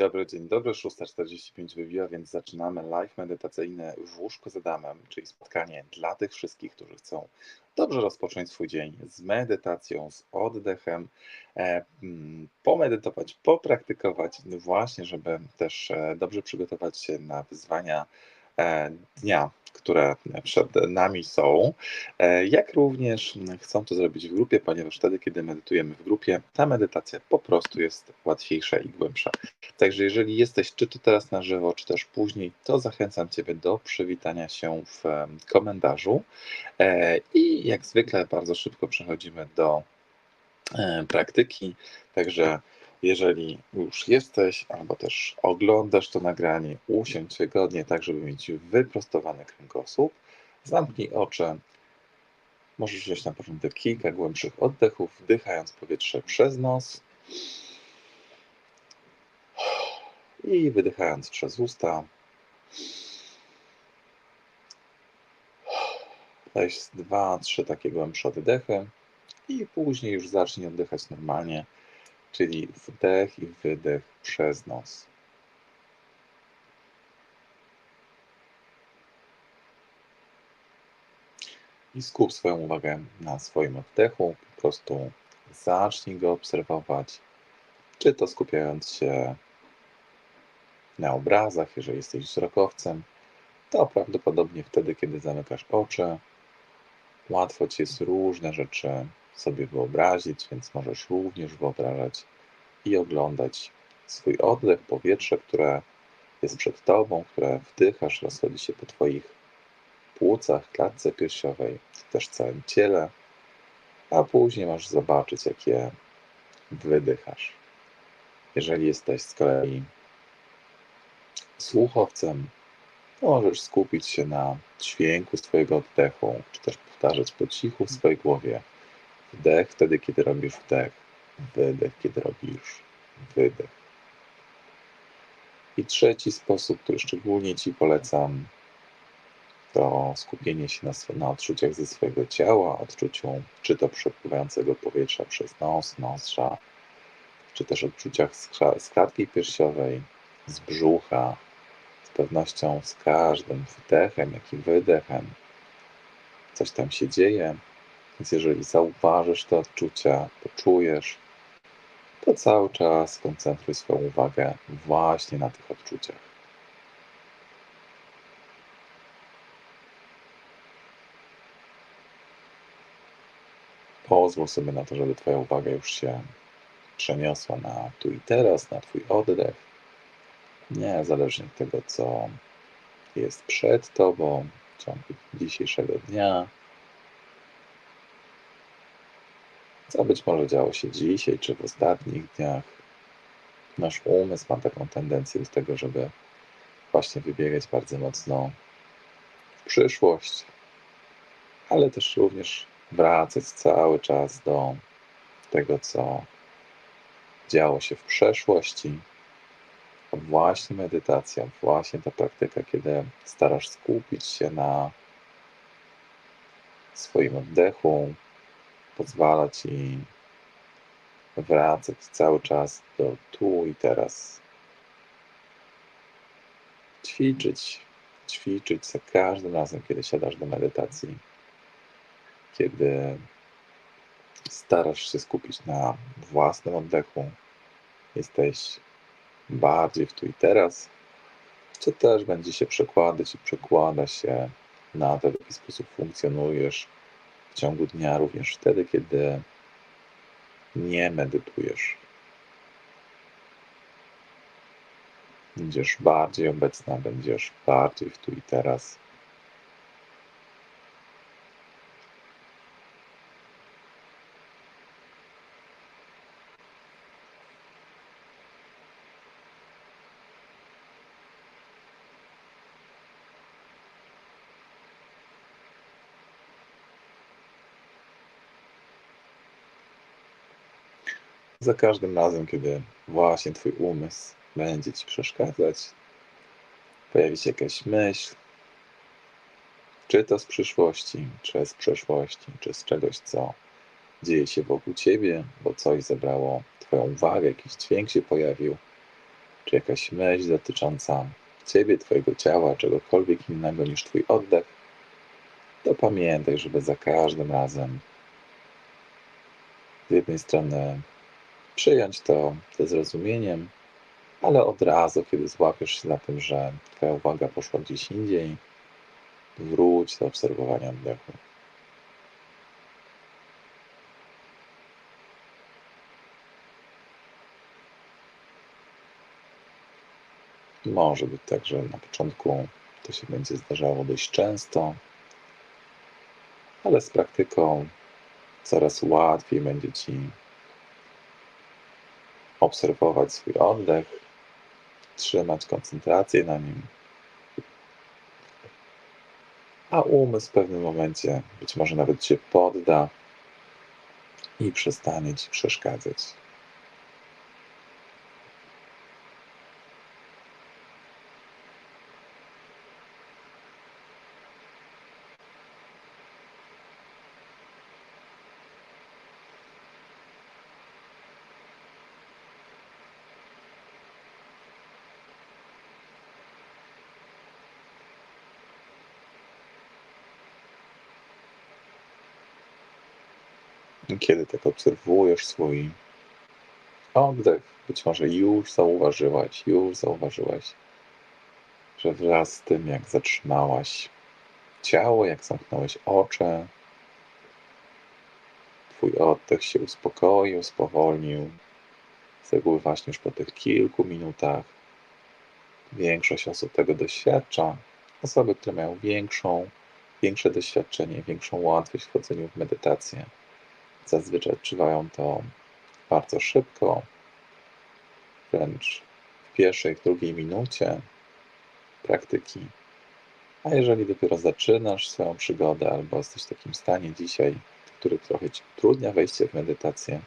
Dobry, dzień dobry. 6.45 wybiła, więc zaczynamy live medytacyjny w łóżku z Adamem, czyli spotkanie dla tych wszystkich, którzy chcą dobrze rozpocząć swój dzień z medytacją, z oddechem, e, mm, pomedytować, popraktykować, no właśnie, żeby też e, dobrze przygotować się na wyzwania dnia, które przed nami są, e, jak również chcą to zrobić w grupie, ponieważ wtedy, kiedy medytujemy w grupie, ta medytacja po prostu jest łatwiejsza i głębsza. Także jeżeli jesteś, czy to teraz na żywo, czy też później, to zachęcam Ciebie do przywitania się w komentarzu. E, I jak zwykle bardzo szybko przechodzimy do e, praktyki. Także jeżeli już jesteś, albo też oglądasz to nagranie, usiądź wygodnie, tak żeby mieć wyprostowany kręgosłup, zamknij oczy. Możesz wziąć na początek kilka głębszych oddechów, wdychając powietrze przez nos i wydychając przez usta. Weź dwa, trzy takie głębsze oddechy i później już zacznij oddychać normalnie czyli wdech i wydech przez nos. I skup swoją uwagę na swoim oddechu, po prostu zacznij go obserwować, czy to skupiając się na obrazach, jeżeli jesteś wzrokowcem, to prawdopodobnie wtedy, kiedy zamykasz oczy, łatwo ci jest różne rzeczy sobie wyobrazić, więc możesz również wyobrażać i oglądać swój oddech, powietrze, które jest przed tobą, które wdychasz, rozchodzi się po twoich płucach, klatce piersiowej, też całym ciele, a później możesz zobaczyć, jakie wydychasz. Jeżeli jesteś z kolei słuchowcem, to możesz skupić się na dźwięku swojego oddechu, czy też powtarzać po cichu w swojej głowie Wdech wtedy, kiedy robisz wdech. Wydech, kiedy robisz wydech. I trzeci sposób, który szczególnie Ci polecam, to skupienie się na, na odczuciach ze swojego ciała, odczuciu czy to przepływającego powietrza przez nos, nozdrza, czy też odczuciach z, klatki piersiowej, z brzucha, z pewnością z każdym wdechem, jak i wydechem. Coś tam się dzieje, więc jeżeli zauważysz te odczucia, poczujesz, to cały czas koncentruj swoją uwagę właśnie na tych odczuciach. Pozwól sobie na to, żeby Twoja uwaga już się przeniosła na tu i teraz, na Twój oddech. Niezależnie od tego, co jest przed Tobą w ciągu dzisiejszego dnia, co być może działo się dzisiaj czy w ostatnich dniach. Nasz umysł ma taką tendencję do tego, żeby właśnie wybiegać bardzo mocno w przyszłość, ale też również wracać cały czas do tego, co działo się w przeszłości. Właśnie medytacja, właśnie ta praktyka, kiedy starasz skupić się na swoim oddechu, pozwala ci wracać cały czas do tu i teraz. Ćwiczyć, ćwiczyć za każdym razem, kiedy siadasz do medytacji, kiedy starasz się skupić na własnym oddechu, jesteś bardziej w tu i teraz, co też będzie się przekładać i przekłada się na to, w jaki sposób funkcjonujesz w ciągu dnia, również wtedy, kiedy nie medytujesz. Będziesz bardziej obecna, będziesz bardziej w tu i teraz. Za każdym razem, kiedy właśnie Twój umysł będzie Ci przeszkadzać, pojawi się jakaś myśl, czy to z przyszłości, czy z przeszłości, czy z czegoś, co dzieje się wokół Ciebie, bo coś zebrało Twoją uwagę, jakiś dźwięk się pojawił, czy jakaś myśl dotycząca Ciebie, Twojego ciała, czegokolwiek innego niż Twój oddech, to pamiętaj, żeby za każdym razem z jednej strony przyjąć to ze zrozumieniem, ale od razu, kiedy złapiesz się na tym, że Twoja uwaga poszła gdzieś indziej, wróć do obserwowania oddechu. Może być tak, że na początku to się będzie zdarzało dość często, ale z praktyką coraz łatwiej będzie Ci obserwować swój oddech, trzymać koncentrację na nim, a umysł w pewnym momencie być może nawet się podda i przestanie Ci przeszkadzać. Kiedy tak obserwujesz swój oddech, być może już zauważyłaś, już zauważyłaś, że wraz z tym, jak zatrzymałaś ciało, jak zamknąłeś oczy, Twój oddech się uspokoił, spowolnił. Z reguły właśnie już po tych kilku minutach większość osób tego doświadcza. Osoby, które mają większą, większe doświadczenie, większą łatwość w wchodzeniu w medytację, zazwyczaj odczuwają to bardzo szybko, wręcz w pierwszej, w drugiej minucie praktyki. A jeżeli dopiero zaczynasz swoją przygodę, albo jesteś w takim stanie dzisiaj, który trochę ci utrudnia wejście w medytację,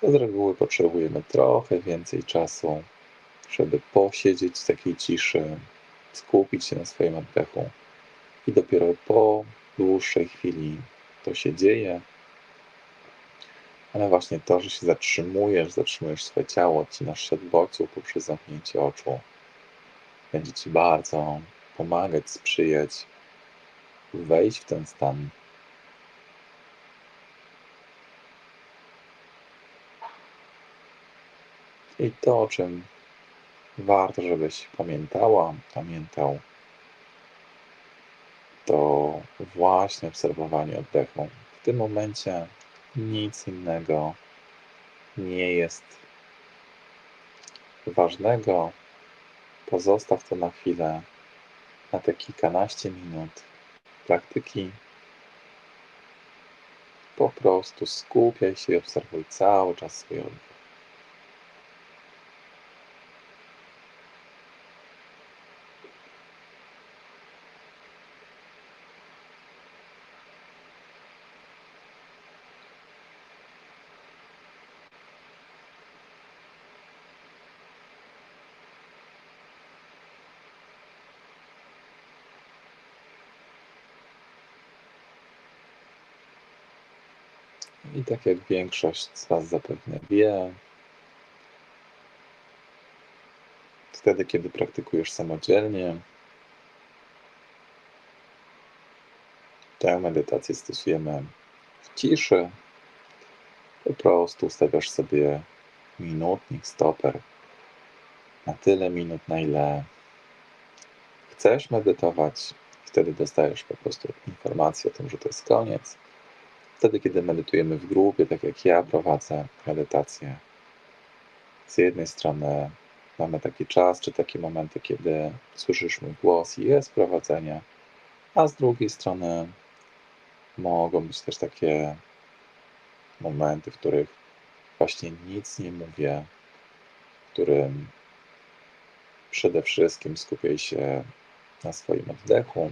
to z reguły potrzebujemy trochę więcej czasu, żeby posiedzieć w takiej ciszy, skupić się na swoim oddechu i dopiero po dłuższej chwili to się dzieje. Ale właśnie to, że się zatrzymujesz, zatrzymujesz swoje ciało, odcinasz się od bodźców poprzez zamknięcie oczu, będzie Ci bardzo pomagać, sprzyjać, wejść w ten stan I to, o czym warto, żebyś pamiętała, pamiętał, to właśnie obserwowanie oddechu. W tym momencie nic innego nie jest ważnego. Pozostaw to na chwilę, na te kilkanaście minut praktyki. Po prostu skupiaj się i obserwuj cały czas swój oddech. I tak jak większość z Was zapewne wie, wtedy, kiedy praktykujesz samodzielnie, tę medytację stosujemy w ciszy. Po prostu ustawiasz sobie minutnik, stoper na tyle minut, na ile chcesz medytować. Wtedy dostajesz po prostu informację o tym, że to jest koniec wtedy, kiedy medytujemy w grupie, tak jak ja prowadzę medytację, z jednej strony mamy taki czas, czy takie momenty, kiedy słyszysz mój głos i jest prowadzenie, a z drugiej strony mogą być też takie momenty, w których właśnie nic nie mówię, w którym przede wszystkim skupię się na swoim oddechu,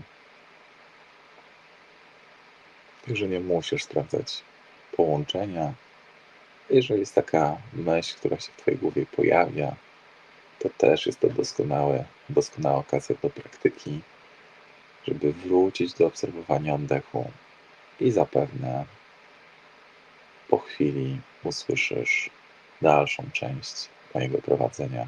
Także nie musisz sprawdzać połączenia. Jeżeli jest taka myśl, która się w Twojej głowie pojawia, to też jest to doskonałe, doskonała okazja do praktyki, żeby wrócić do obserwowania oddechu i zapewne po chwili usłyszysz dalszą część mojego prowadzenia.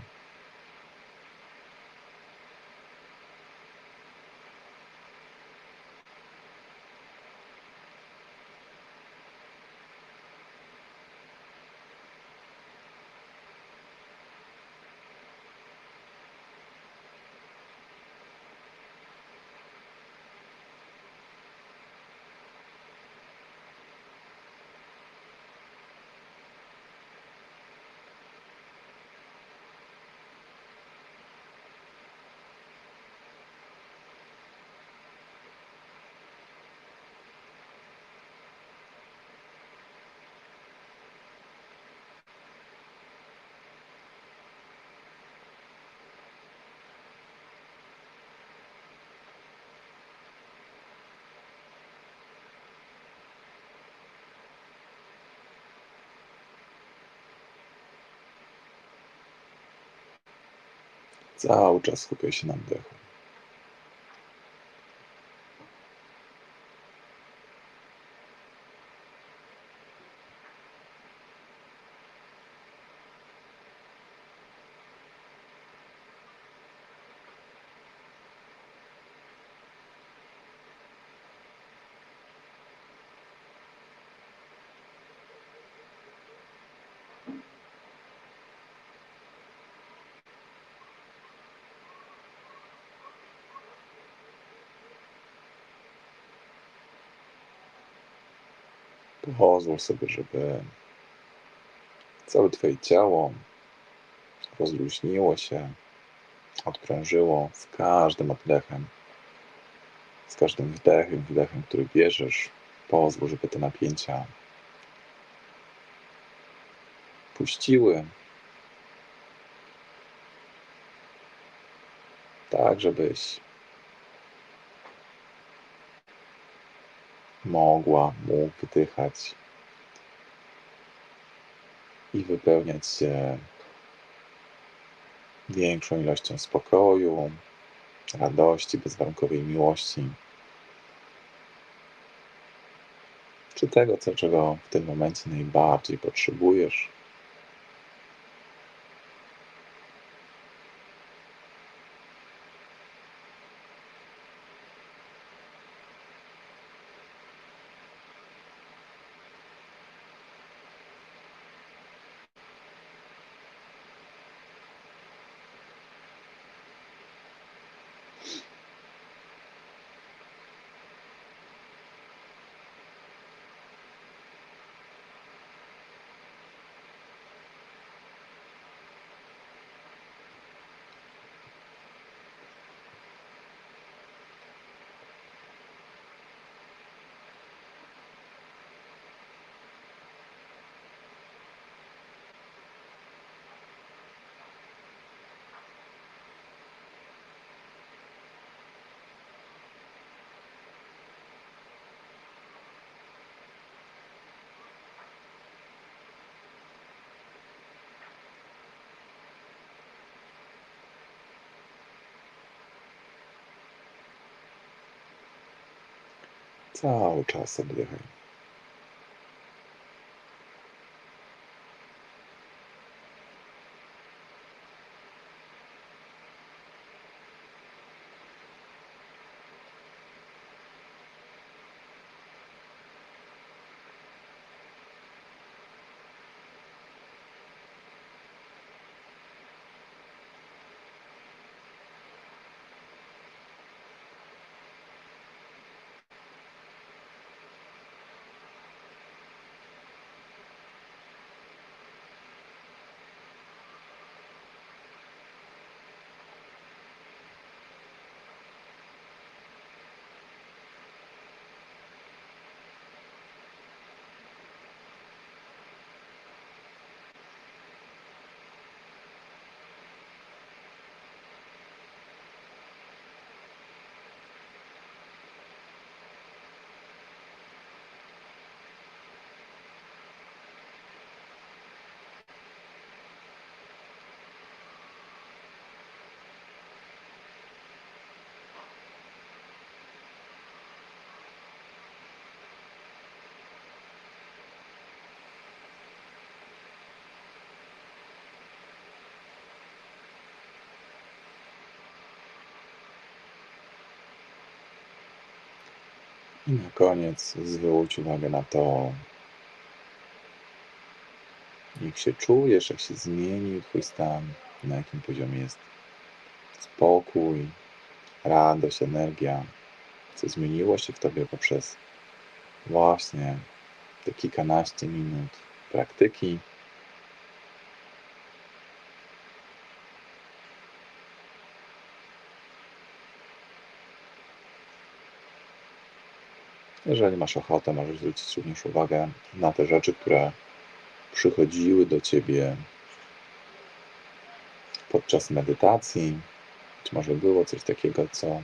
Cały czas skupiaj się na oddechu. Pozwól sobie, żeby całe Twoje ciało rozluźniło się, odprężyło z każdym oddechem, z każdym wdechem, wdechem, który bierzesz. Pozwól, żeby te napięcia puściły, tak żebyś mogła, mógł wdychać i wypełniać się większą ilością spokoju, radości, bezwarunkowej miłości, czy tego, co, czego w tym momencie najbardziej potrzebujesz. Cały czas oddychaj. I na koniec zwróć uwagę na to, jak się czujesz, jak się zmienił Twój stan, na jakim poziomie jest spokój, radość, energia, co zmieniło się w Tobie poprzez właśnie te kilkanaście minut praktyki. Jeżeli masz ochotę, możesz zwrócić również uwagę na te rzeczy, które przychodziły do ciebie podczas medytacji. Być może było coś takiego, co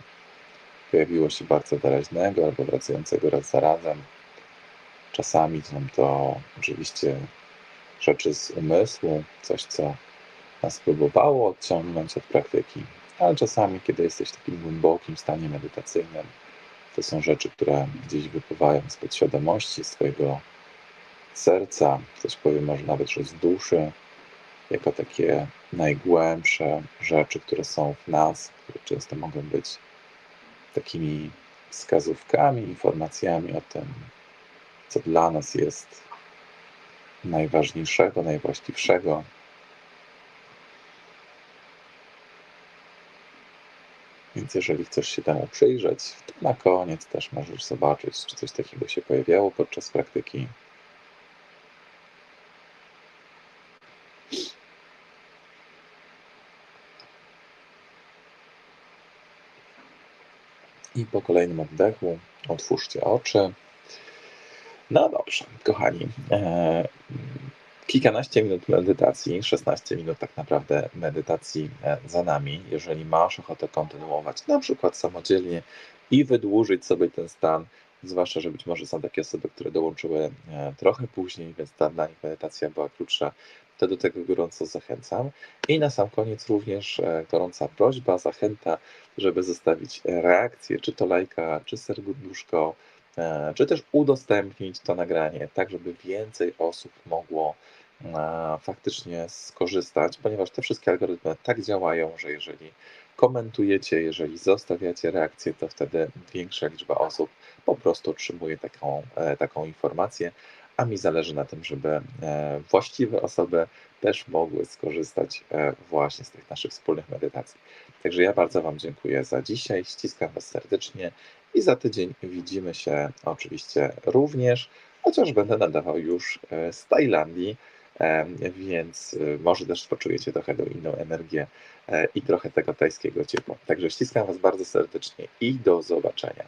pojawiło się bardzo wyraźnego albo wracającego raz za razem. Czasami są to oczywiście rzeczy z umysłu, coś, co nas próbowało odciągnąć od praktyki, ale czasami, kiedy jesteś w takim głębokim stanie medytacyjnym, to są rzeczy, które gdzieś wypływają z podświadomości, z Twojego serca, ktoś powie może nawet, że z duszy, jako takie najgłębsze rzeczy, które są w nas, które często mogą być takimi wskazówkami, informacjami o tym, co dla nas jest najważniejszego, najwłaściwszego. Więc jeżeli chcesz się temu przyjrzeć, to na koniec też możesz zobaczyć, czy coś takiego się pojawiało podczas praktyki. I po kolejnym oddechu otwórzcie oczy. No dobrze, kochani. E, kilkanaście minut medytacji, 16 minut tak naprawdę medytacji e, za nami. Jeżeli masz ochotę kontynuować, na przykład samodzielnie i wydłużyć sobie ten stan, zwłaszcza, że być może są takie osoby, które dołączyły e, trochę później, więc ta dla nich medytacja była krótsza, to do tego gorąco zachęcam. I na sam koniec również gorąca prośba, zachęta, żeby zostawić reakcję, czy to lajka, czy serduszko, E, czy też udostępnić to nagranie, tak żeby więcej osób mogło e, faktycznie skorzystać, ponieważ te wszystkie algorytmy tak działają, że jeżeli komentujecie, jeżeli zostawiacie reakcję, to wtedy większa liczba osób po prostu otrzymuje taką, e, taką informację, a mi zależy na tym, żeby właściwe osoby też mogły skorzystać właśnie z tych naszych wspólnych medytacji. Także ja bardzo Wam dziękuję za dzisiaj, ściskam Was serdecznie i za tydzień widzimy się oczywiście również, chociaż będę nadawał już e, z Tajlandii, e, więc e, może też poczujecie trochę do inną energię i trochę tego tajskiego ciepła. Także ściskam Was bardzo serdecznie i do zobaczenia.